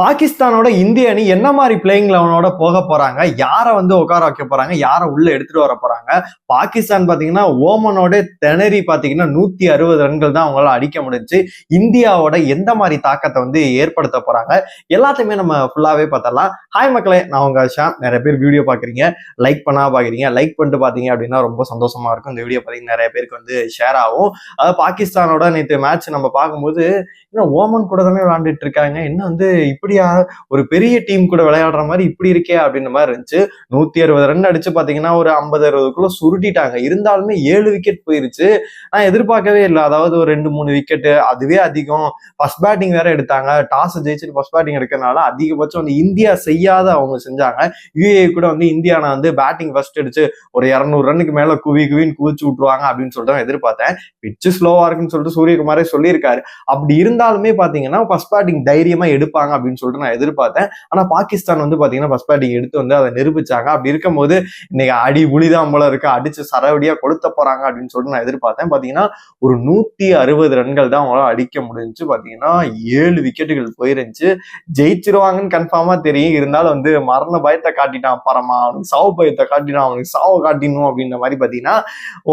பாகிஸ்தானோட இந்திய அணி என்ன மாதிரி பிளேயிங் லெவனோட போக போறாங்க? யாரை வந்து உட்கார வைக்க போறாங்க? யாரை உள்ள எடுத்துட்டு வர போறாங்க? பாகிஸ்தான் பாத்தீங்கன்னா ஓமனோட திணறி பாத்தீங்கன்னா நூத்தி அறுபது ரன்கள் தான் அவங்களால அடிக்க முடிஞ்சு இந்தியாவோட எந்த மாதிரி தாக்கத்தை வந்து ஏற்படுத்த போறாங்க? எல்லாத்தையுமே நம்ம ஃபுல்லாவே பார்த்தலாம் ஹாய் மக்களே நான் உங்க ஷாம் நிறைய பேர் வீடியோ பாக்குறீங்க லைக் பண்ணா பாக்குறீங்க லைக் பண்ணிட்டு பாத்தீங்க அப்படின்னா ரொம்ப சந்தோஷமா இருக்கும். இந்த வீடியோ பாத்தீங்கன்னா நிறைய பேருக்கு வந்து ஷேர் ஆகும். அதாவது பாகிஸ்தானோட நேற்று மேட்ச் நம்ம பார்க்கும்போது இன்னும் ஓமன் கூட தானே விளாண்டுட்டு இருக்காங்க. இன்னும் வந்து இப்படியா ஒரு பெரிய டீம் கூட விளையாடுற மாதிரி இப்படி இருக்கே அப்படின்ற மாதிரி இருந்துச்சு. நூத்தி அறுபது ரன் அடிச்சு பாத்தீங்கன்னா ஒரு ஐம்பது அறுபதுக்குள்ள சுருட்டிட்டாங்க. இருந்தாலுமே ஏழு விக்கெட் போயிருச்சு. நான் எதிர்பார்க்கவே இல்லை. அதாவது ஒரு ரெண்டு மூணு விக்கெட் அதுவே அதிகம். ஃபர்ஸ்ட் பேட்டிங் வேற எடுத்தாங்க. டாஸ் ஜெயிச்சுட்டு ஃபர்ஸ்ட் பேட்டிங் எடுக்கிறனால அதிகபட்சம் வந்து இந்தியா செய்யாத அவங்க செஞ்சாங்க. யூஏ கூட வந்து இந்தியா நான் வந்து பேட்டிங் ஃபர்ஸ்ட் அடிச்சு ஒரு இரநூறு ரன்னுக்கு மேல குவி குவின்னு குவிச்சு விட்டுருவாங்க அப்படின்னு சொல்லிட்டு நான் எதிர்பார்த்தேன். பிச்சு ஸ்லோவா இருக்குன்னு சொல்லிட்டு சூரியகுமாரே சொல்லியிருக்காரு. அப்படி இருந்தாலுமே பாத்தீங்கன்னா ஃபர்ஸ்ட் பேட்டிங் தைரியமா எடுப்பாங்க அப்படின்னு சொல்லிட்டு நான் எதிர்பார்த்தேன். ஆனா பாகிஸ்தான் வந்து பாத்தீங்கன்னா ஃபர்ஸ்ட் பேட்டிங் எடுத்து வந்து அதை நிரூபிச்சாங்க. அப்படி இருக்கும்போது இன்னைக்கு அடி புலிதான் போல இருக்கு. அடிச்சு சரவடியா கொளுத்த போறாங்க அப்படின்னு சொல்லிட்டு நான் எதிர்பார்த்தேன். பாத்தீங்கன்னா ஒரு நூத்தி அறுபது ரன்கள் தான் அவங்களால அடிக்க முடிஞ்சுச்சு. பாத்தீங்கன்னா ஏழு விக்கெட்டுகள் போயிருந்துச்சு. ஜெயிச்சிருவாங்கன்னு கன்ஃபார்மா தெரியும். இருந்தாலும் வந்து மரண பயத்தை காட்டிட்டான். பரமா அவனுக்கு சாவு பயத்தை காட்டினான். அவனுக்கு சாவு காட்டிடணும் அப்படின்ற மாதிரி பாத்தீங்கன்னா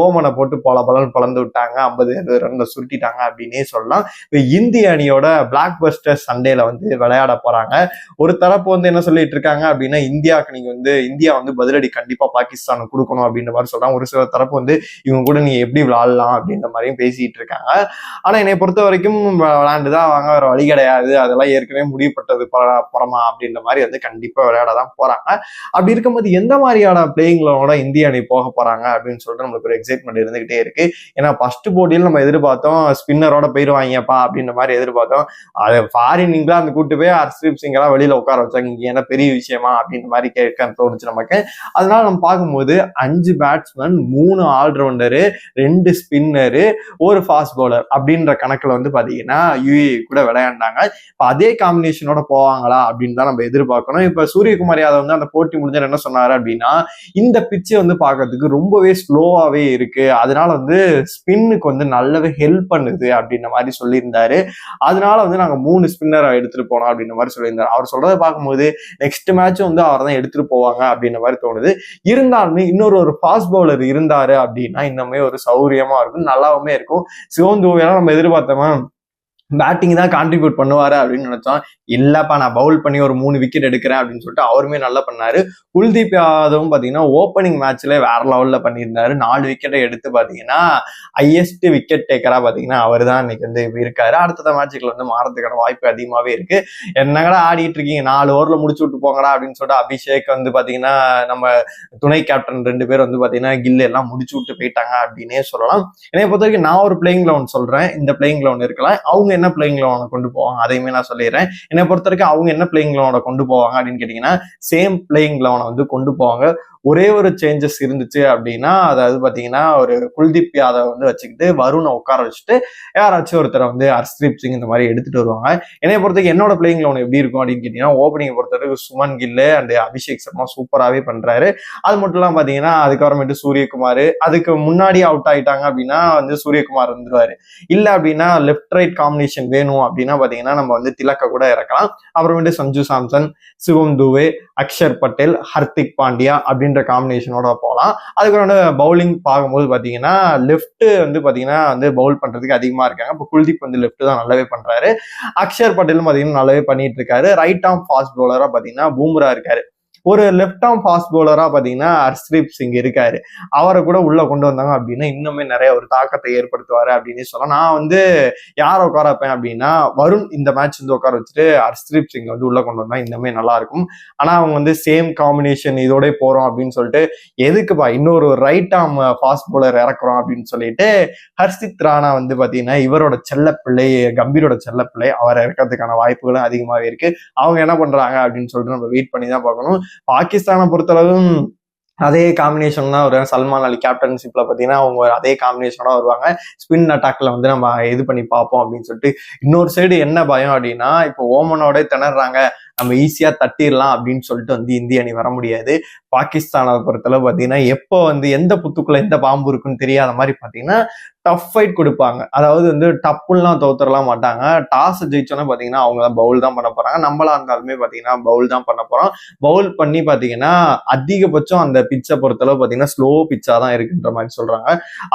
ஓமனை போட்டு பல பலன் பலந்து விட்டாங்க. ஐம்பது ரன்ல சுருட்டிட்டாங்க அப்படின்னே சொல்லலாம். இப்ப இந்திய அணியோட பிளாக் பஸ்டர் சண்டேல வந்து விளையாட போறாங்க. ஒரு தரப்பு வந்து என்ன சொல்லிட்டு இருக்காங்க அப்படின்னா இந்தியாவுக்கு நீங்க வந்து இந்தியா வந்து பதிலடி கண்டிப்பா பாகிஸ்தானுக்கு கொடுக்கணும் அப்படின்ற மாதிரி சொல்றாங்க. ஒரு சில தரப்பு வந்து இவங்க கூட நீங்க எப்படி விளையாடலாம் அப்படின்ற மாதிரியும் பேசிட்டு இருக்காங்க. ஆனா என்னை பொறுத்த வரைக்கும் விளையாண்டுதான் வாங்க வேற வழி கிடையாது. அதெல்லாம் ஏற்கனவே முடிவுப்பட்டது பர- அப்படின்ற மாதிரி வந்து கண்டிப்பா விளையாட தான் போறாங்க. அப்படி இருக்கும்போது எந்த மாதிரியான பிளேயிங்களோட இந்திய அணி போக போறாங்க அப்படின்னு சொல்லிட்டு நம்மளுக்கு ஒரு எக்ஸைட்மெண்ட் இருந்துகிட்டே இருக்கு. ஏன்னா ஃபர்ஸ்ட் போட்டியில் நம்ம எதிர்பார்த்தோம் ஸ்பின்னரோட போயிருவாங்கப்பா அப்படின்ற மாதிரி எதிர்பார்த்தோம். அது ஃபாரின் இங்கிலாந்து கூட்டு போய் ஹர்ஷ்தீப் சிங் எல்லாம் வெளியில உட்கார வச்சாங்க. இங்க என்ன பெரிய விஷயமா அப்படின்ற மாதிரி கேட்க தோணுச்சு நமக்கு. அதனால நம்ம பார்க்கும்போது அஞ்சு பேட்ஸ்மேன் மூணு ஆல்ரவுண்டரு ரெண்டு ஸ்பின்னரு ஒரு ஃபாஸ்ட் பவுலர் அப்படின்ற கணக்குல வந்து பாத்தீங்கன்னா யூஏ கூட விளையாண்டாங்க. இப்ப அதே காம்பினேஷனோட போவாங்களா அப்படின்னு தான் நம்ம எதிர்பார்க்கணும். இப்ப சூரியகுமார் யாதவ் வந்து அந்த போட்டி முடிஞ்ச என்ன சொன்னாரு அப்படின்னா இந்த பிச்சை வந்து பார்க்கறதுக்கு ரொம்பவே ஸ்லோவாவே இருக்கு. அதனால வந்து ஸ்பின்னுக்கு வந்து நல்லாவே ஹெல்ப் பண்ணுது அப்படின்ற மாதிரி சொல்லியிருந்தாரு. அதனால வந்து நாங்க மூணு ஸ்பின்னர் எடுத்துட்டு போனோம் அப்படின்னு அப்படின்ற மாதிரி சொல்லியிருந்தாரு. அவர் சொல்றதை பார்க்கும்போது நெக்ஸ்ட் மேட்சும் வந்து அவர் தான் எடுத்துட்டு போவாங்க அப்படின்ற மாதிரி தோணுது. இருந்தாலுமே இன்னொரு ஒரு ஃபாஸ்ட் பவுலர் இருந்தாரு அப்படின்னா இன்னுமே ஒரு சௌரியமா இருக்கும் நல்லாவுமே இருக்கும். சிவந்தூவெல்லாம் நம்ம எதிர்பார்த்தோமா பேட்டிங் தான் கான்ட்ரிபியூட் பண்ணுவாரு அப்படின்னு நினைச்சோம். இல்லப்பா நான் பவுல் பண்ணி ஒரு மூணு விக்கெட் எடுக்கிறேன் அப்படின்னு சொல்லிட்டு அவருமே நல்லா பண்ணாரு. குல்தீப் யாதவும் பாத்தீங்கன்னா ஓப்பனிங் மேட்ச்ல வேற லெவல்ல பண்ணியிருந்தாரு. நாலு விக்கெட்டை எடுத்து பாத்தீங்கன்னா ஹையஸ்ட் விக்கெட் டேக்கரா பாத்தீங்கன்னா அவர் தான் இன்னைக்கு வந்து இருக்காரு. அடுத்த மேட்சுகள் வந்து மாறதுக்கான வாய்ப்பு அதிகமாவே இருக்கு. என்னங்கடா ஆடிட்டு இருக்கீங்க? நாலு ஓவர்ல முடிச்சு விட்டு போங்கடா அப்படின்னு சொல்லிட்டு அபிஷேக் வந்து பாத்தீங்கன்னா நம்ம துணை கேப்டன் ரெண்டு பேர் வந்து பாத்தீங்கன்னா கில் எல்லாம் முடிச்சு விட்டு போயிட்டாங்க அப்படின்னே சொல்லலாம். என்னை பொறுத்த வரைக்கும் நான் ஒரு பிளேயிங் கிரவுண்ட் சொல்றேன். இந்த பிளேயிங் கிரவுண்ட் இருக்கலாம். அவங்க என்ன பிளேயிங் லெவனை கொண்டு போவாங்க? அதையுமே நான் சொல்லிடுறேன். என்னை பொறுத்த வரைக்கும் அவங்க என்ன பிளேயிங் லெவனை கொண்டு போவாங்க அப்படின்னு கேட்டீங்கன்னா சேம் பிளேயிங் லெவனை வந்து கொண்டு போவாங்க. ஒரே ஒரு சேஞ்சஸ் இருந்துச்சு அப்படின்னா அதாவது பாத்தீங்கன்னா ஒரு குல்தீப் யாதவ் வந்து வச்சுக்கிட்டு வருணை உட்கார வச்சுட்டு யாராச்சும் ஒருத்தரை வந்து ஹர்ஸ்தீப் சிங் இந்த மாதிரி எடுத்துட்டு வருவாங்க. என்னை பொறுத்தவரைக்கும் என்னோட பிளேயிங் லோன் எப்படி இருக்கும் அப்படின்னு கேட்டீங்கன்னா ஓப்பனிங் பொறுத்தவரைக்கும் சுமன் கில்லு அண்ட் அபிஷேக் சர்மா சூப்பராகவே பண்றாரு. அது மட்டும் இல்லாம பாத்தீங்கன்னா அதுக்கப்புறமேட்டு சூரியகுமார் அதுக்கு முன்னாடி அவுட் ஆயிட்டாங்க அப்படின்னா வந்து சூரியகுமார் வந்துருவாரு. இல்ல அப்படின்னா லெஃப்ட் ரைட் காம்பினேஷன் வேணும் அப்படின்னா பாத்தீங்கன்னா நம்ம வந்து திலக்க கூட இறக்கலாம். அப்புறமேட்டு சஞ்சு சாம்சன் சிவம் துவே அக்ஷர் பட்டேல் ஹர்திக் பாண்டியா அப்படின்னு அப்படின்ற காம்பினேஷனோட போகலாம் அதுக்கப்புறம் பவுலிங் பார்க்கும்போது பார்த்தீங்கன்னா லெஃப்ட் வந்து பார்த்தீங்கன்னா வந்து பவுல் பண்றதுக்கு அதிகமாக இருக்காங்க. இப்போ குல்தீப் வந்து லெஃப்ட் தான் நல்லாவே பண்றாரு. அக்ஷர் பட்டேலும் பாத்தீங்கன்னா நல்லாவே பண்ணிட்டு இருக்காரு. ரைட் ஆம் ஃபாஸ்ட் பவுலரா பாத்தீங்கன்னா பூம்ரா இருக்காரு. ஒரு லெஃப்ட் ஆர்ம் ஃபாஸ்ட் போலராக பாத்தீங்கன்னா ஹர்ஸ்ரீப் சிங் இருக்காரு. அவரை கூட உள்ள கொண்டு வந்தாங்க அப்படின்னா இன்னுமே நிறைய ஒரு தாக்கத்தை ஏற்படுத்துவாரு அப்படின்னு சொல்லலாம். நான் வந்து யாரை உட்கார வைப்பேன் அப்படின்னா வருண் இந்த மேட்ச் வந்து உட்கார வச்சுட்டு ஹர்ஸ்ரீப் சிங் வந்து உள்ள கொண்டு வந்தா இன்னுமே நல்லா இருக்கும். ஆனா அவங்க வந்து சேம் காம்பினேஷன் இதோட போறோம் அப்படின்னு சொல்லிட்டு எதுக்குப்பா இன்னொரு ரைட் ஆர்ம் ஃபாஸ்ட் பவுலர் இறக்குறோம் அப்படின்னு சொல்லிட்டு ஹர்ஷித் ராணா வந்து பாத்தீங்கன்னா இவரோட செல்லப்பிள்ளை கம்பீரோட செல்லப்பிள்ளை அவர் இறக்கிறதுக்கான வாய்ப்புகளும் அதிகமாகவே இருக்கு. அவங்க என்ன பண்றாங்க அப்படின்னு சொல்லிட்டு நம்ம வெயிட் பண்ணி தான் பார்க்கணும். பாகிஸ்தானை பொறுத்தளவும் அதே காம்பினேஷன் தான் வருவாங்க. சல்மான் அலி கேப்டன்ஷிப்ல பார்த்தீங்கன்னா அவங்க அதே காம்பினேஷனோட வருவாங்க. ஸ்பின் அட்டாக்ல வந்து நம்ம இது பண்ணி பார்ப்போம் அப்படின்னு சொல்லிட்டு இன்னொரு சைடு என்ன பயம் அப்படின்னா இப்போ ஓமனோட திணறாங்க. நம்ம ஈஸியா தட்டிடலாம் அப்படின்னு சொல்லிட்டு வந்து இந்திய அணி வர முடியாது. பாகிஸ்தானை பொறுத்தளவு பார்த்தீங்கன்னா எப்போ வந்து எந்த புத்துக்குள்ள எந்த பாம்பு இருக்குன்னு தெரியாத மாதிரி பார்த்தீங்கன்னா டஃப் ஃபைட் கொடுப்பாங்க. அதாவது வந்து டப்புலாம் தோத்துறலாம் மாட்டாங்க. டாஸ் ஜெயிச்சோன்னா பார்த்தீங்கன்னா அவங்க தான் பவுல் தான் பண்ண போகிறாங்க நம்மளா இருந்தாலுமே பார்த்தீங்கன்னா பவுல் தான் பண்ண போகிறோம் பவுல் பண்ணி பார்த்தீங்கன்னா அதிகபட்சம் அந்த பிச்சை பொறுத்தளவு பார்த்தீங்கன்னா ஸ்லோ பிச்சாக தான் இருக்குன்ற மாதிரி சொல்கிறாங்க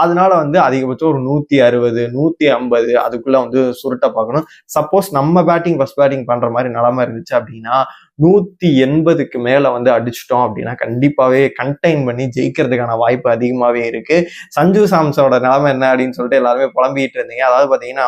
அதனால வந்து அதிகபட்சம் ஒரு நூற்றி அறுபது நூற்றி ஐம்பது அதுக்குள்ளே வந்து சுருட்டை பார்க்கணும். சப்போஸ் நம்ம பேட்டிங் ஃபஸ்ட் பேட்டிங் பண்ணுற மாதிரி நிலமை இருந்துச்சு அப்படின்னா நூத்தி எண்பதுக்கு மேல வந்து அடிச்சிட்டோம் அப்படின்னா கண்டிப்பாவே கண்டெயின் பண்ணி ஜெயிக்கிறதுக்கான வாய்ப்பு அதிகமாவே இருக்கு. சஞ்சு சாம்சனோட நிலைமை என்ன அப்படின்னு சொல்லிட்டு எல்லாருமே புலம்பிக்கிட்டு இருந்தீங்க. அதாவது பாத்தீங்கன்னா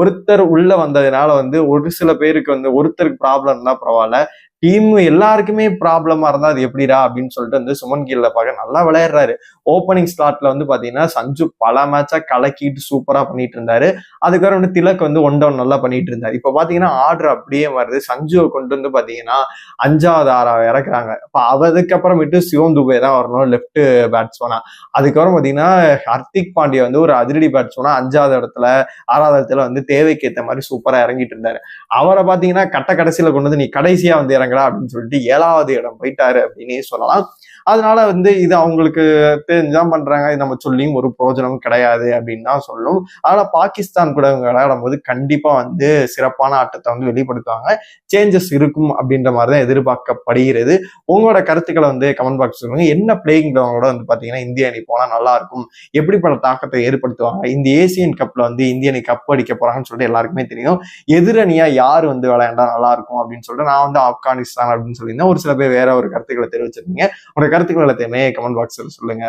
ஒருத்தர் உள்ள வந்ததுனால வந்து ஒரு சில பேருக்கு வந்து ஒருத்தருக்கு ப்ராப்ளம் பரவாயில்ல. டீம் எல்லாருக்குமே ப்ராப்ளமா இருந்தா அது எப்படிடா அப்படின்னு சொல்லிட்டு வந்து சுமன் கீழ பார்க்க நல்லா விளையாடுறாரு. ஓப்பனிங் ஸ்லாட்ல வந்து பாத்தீங்கன்னா சஞ்சு பல மேட்சா கலக்கிட்டு சூப்பரா பண்ணிட்டு இருந்தாரு. அதுக்கப்புறம் வந்து திலக் வந்து ஒன் டவுன் நல்லா பண்ணிட்டு இருந்தாரு. இப்ப பாத்தீங்கன்னா ஆர்டர் அப்படியே வருது. சஞ்சுவை கொண்டு வந்து பாத்தீங்கன்னா அஞ்சாவது ஆறாவது இறக்குறாங்க. இப்ப அதுக்கப்புறமேட்டு சிவம் துபே தான் வரணும் லெப்ட் பேட்ஸ்மேனா அதுக்கப்புறம் பாத்தீங்கன்னா ஹர்திக் பாண்டியா வந்து ஒரு அதிரடி பேட்ஸ்மேனா அஞ்சாவது இடத்துல ஆறாவது இடத்துல வந்து தேவைக்கு ஏற்ற மாதிரி சூப்பரா இறங்கிட்டு இருந்தாரு. அவரை பாத்தீங்கன்னா கட்ட கடைசியில கொண்டு வந்து நீ கடைசியா வந்து இறங்க அப்படின்னு சொல்லிட்டு ஏழாவது இடம் போயிட்டாரு அப்படின்னே சொல்லலாம். அதனால வந்து இது அவங்களுக்கு தெரிஞ்சுதான் பண்றாங்க. இது நம்ம சொல்லியும் ஒரு பிரயோஜனம் கிடையாது அப்படின்னு தான் சொல்லும். அதனால பாகிஸ்தான் கூட இவங்க விளையாடும் போது கண்டிப்பா வந்து சிறப்பான ஆட்டத்தை வந்து வெளிப்படுத்துவாங்க. சேஞ்சஸ் இருக்கும் அப்படின்ற மாதிரி தான் எதிர்பார்க்கப்படுகிறது. உங்களோட கருத்துக்களை வந்து கமெண்ட் பாக்ஸ் சொல்லுங்க. என்ன பிளேயிங் கிரவுண்டோட வந்து பாத்தீங்கன்னா இந்திய அணி போனா நல்லா இருக்கும். எப்படிப்பட்ட தாக்கத்தை ஏற்படுத்துவாங்க? இந்த ஏசியன் கப்ல வந்து இந்திய அணி கப் அடிக்க போறாங்கன்னு சொல்லிட்டு எல்லாருக்குமே தெரியும். எதிரணியா யார் வந்து விளையாண்டா நல்லா இருக்கும் அப்படின்னு சொல்லிட்டு நான் வந்து ஆப்கானிஸ்தான் அப்படின்னு சொல்லியிருந்தேன். ஒரு சில பேர் வேற ஒரு கருத்துக்களை தெரிவிச்சிருந்தீங்க. உங்களோட கருத்துக்கள் எல்லாத்தையுமே கமெண்ட் பாக்ஸில் சொல்லுங்க